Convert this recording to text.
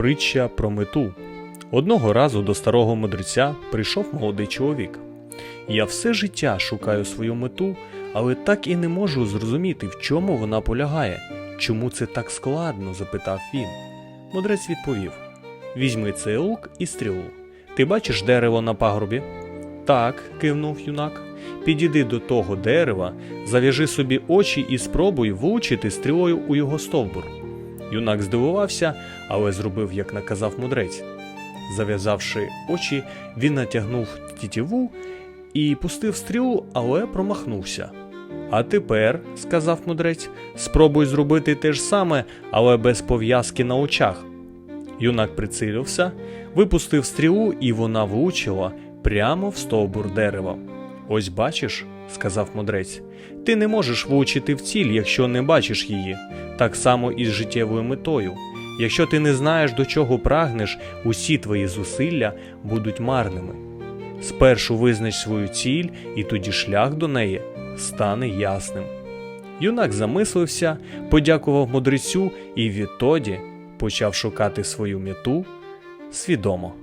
Притча про мету. Одного разу до старого мудреця прийшов молодий чоловік. Я все життя шукаю свою мету, але так і не можу зрозуміти, в чому вона полягає. Чому це так складно? запитав він. Мудрець відповів: Візьми цей лук і стрілу. Ти бачиш дерево на пагорбі? Так, кивнув юнак. Підійди до того дерева, зав'яжи собі очі і спробуй влучити стрілою у його стовбур. Юнак здивувався, але зробив, як наказав мудрець. Зав'язавши очі, він натягнув тітіву і пустив стрілу, але промахнувся. А тепер, сказав мудрець, спробуй зробити те ж саме, але без пов'язки на очах. Юнак прицилився, випустив стрілу, і вона влучила прямо в стовбур дерева. Ось бачиш, сказав мудрець, ти не можеш влучити в ціль, якщо не бачиш її. Так само і з життєвою метою. Якщо ти не знаєш, до чого прагнеш, усі твої зусилля будуть марними. Спершу визнач свою ціль, і тоді шлях до неї стане ясним. Юнак замислився, подякував мудрецю і відтоді почав шукати свою мету свідомо.